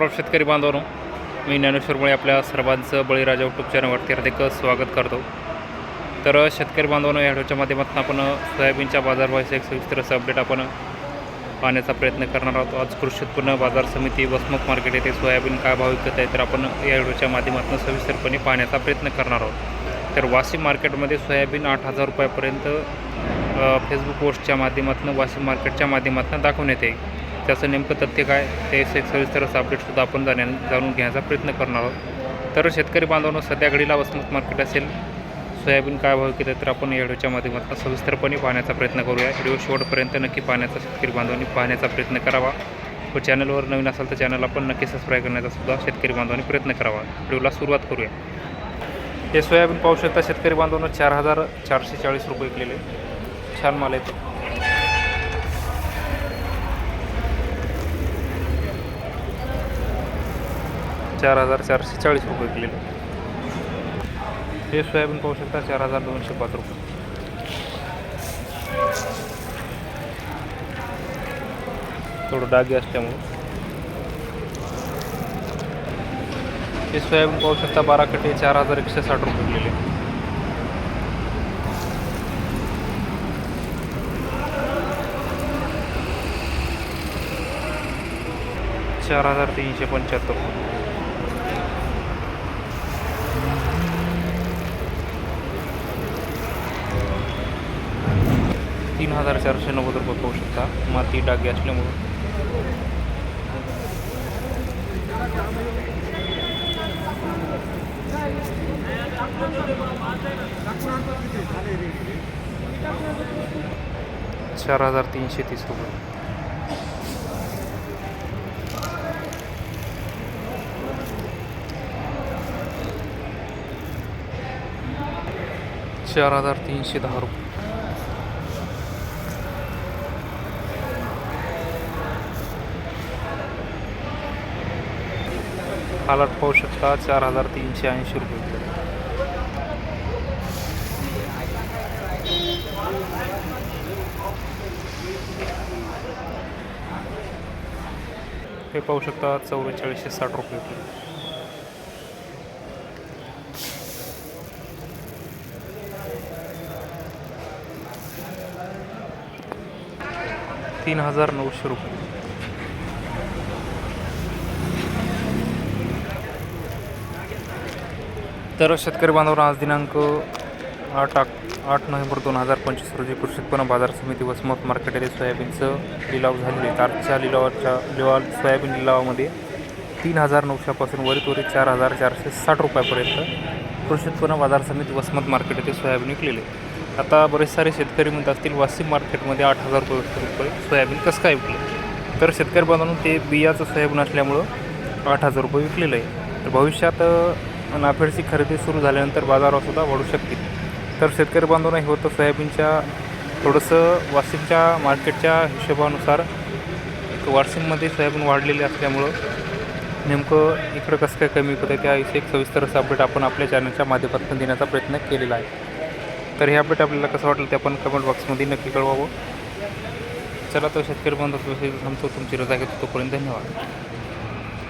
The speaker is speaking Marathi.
सर्व शेतकरी बांधवांनो मी ज्ञानेश्वरमुळे आपल्या सर्वांचं बळीराजा युट्यूब चॅनलवरती हार्दिक स्वागत करतो. तर शेतकरी बांधवांनो या व्हिडिओच्या माध्यमातून आपण सोयाबीनच्या बाजारभावाचे एक सविस्तर असं अपडेट आपण पाहण्याचा प्रयत्न करणार आहोत. आज कृषी उत्पन्न बाजार समिती वसमत मार्केट येथे सोयाबीन काय भाव विकत आहे तर आपण या व्हिडिओच्या माध्यमातून सविस्तरपणे पाहण्याचा प्रयत्न करणार आहोत. तर वाशिम मार्केटमध्ये सोयाबीन आठ हजार रुपयापर्यंत फेसबुक पोस्टच्या माध्यमातून वाशिम मार्केटच्या माध्यमातून दाखवण्यात येईल. त्याचं नेमकं तथ्य काय? ते एक सविस्तर असं अपडेटसुद्धा आपण जाण्या जाणून घेण्याचा प्रयत्न करणार आहोत. तर शेतकरी बांधवांनो सध्या घडीला वसमत मार्केट असेल. सोयाबीन काय भाव किती तर आपण या व्हिडिओच्या माध्यमातून सविस्तरपणे पाहण्याचा प्रयत्न करूया. व्हिडिओ शेवटपर्यंत नक्की पाहण्याचा शेतकरी बांधवांनी पाहण्याचा प्रयत्न करावा. व चॅनलवर नवीन असाल तर चॅनलला पण नक्की सबस्क्राईब करण्याचा सुद्धा शेतकरी बांधवांनी प्रयत्न करावा. व्हिडिओला सुरुवात करूया. हे सोयाबीन पाहू शकता शेतकरी बांधवांना चार हजार चारशे चाळीस रुपये विकलेले. छान माल येतो चार हजार चारशे चाळीस रुपये किलो. हे सोयाबीन पाहू शकता चार हजार दोनशे पाच रुपये. थोडं डागे असल्यामुळं. हे सोयाबीन पाहू शकता बारा कटे चार हजार एकशे साठ रुपये विकलेले चार हजार तीनशे पंच्याहत्तर. तीन हजार चारशे नव्वद रुपये पाहू शकता. माती डागे असल्यामुळं. चार हजार तीनशे तीस रुपये. चार हजार तीनशे दहा रुपये. हालाट पाहू शकता चार हजार तीनशे ऐंशी रुपये. हे पाहू शकता चौवेचाळीसशे साठ रुपये तीन हजार नऊशे रुपये. तर शेतकरी बांधवांना आज दिनांक आठ आठ नोव्हेंबर दोन हजार पंचवीस रोजी कृषी उत्पन्न बाजार समिती वसमत मार्केट येथे सोयाबीनचं लिलाव झालेले आहेत आजच्या लिलावाच्या लिलाव सोयाबीन लिलावामध्ये तीन हजार नऊशेपासून वरी वरीत चार हजार चारशे साठ रुपयापर्यंत कृषी उत्पन्न बाजार समिती वसमत मार्केट येथे सोयाबीन विकलेले आता बरेच सारे शेतकरी म्हणत असतील वाशिम मार्केटमध्ये आठ हजार रुपये रुपये सोयाबीन कसं काय विकले? तर शेतकरी बांधवांनो ते बियाचं सोयाबीन असल्यामुळं आठ हजार रुपये विकलेलं आहे. तर भविष्यात नाफेडची खरेदी सुरू झाल्यानंतर बाजारावसुद्धा वाढू शकतील. तर शेतकरी बांधवांना हे होतं सोयाबीनच्या थोडंसं वाशिमच्या मार्केटच्या हिशोबानुसार एक वाशिममध्ये सोयाबीन वाढलेले असल्यामुळं नेमकं इकडं कसं काय कमी होतं आहे त्याविषयी एक सविस्तर असं अपडेट आपण आपल्या चॅनलच्या माध्यमातून देण्याचा प्रयत्न केलेला आहे. तर हे अपडेट आपल्याला कसं वाटलं ते आपण कमेंट बॉक्समध्ये नक्की कळवावं. चला तो शेतकरी बांधव थांबतो तुमची रजा घेतो तोपर्यंत धन्यवाद.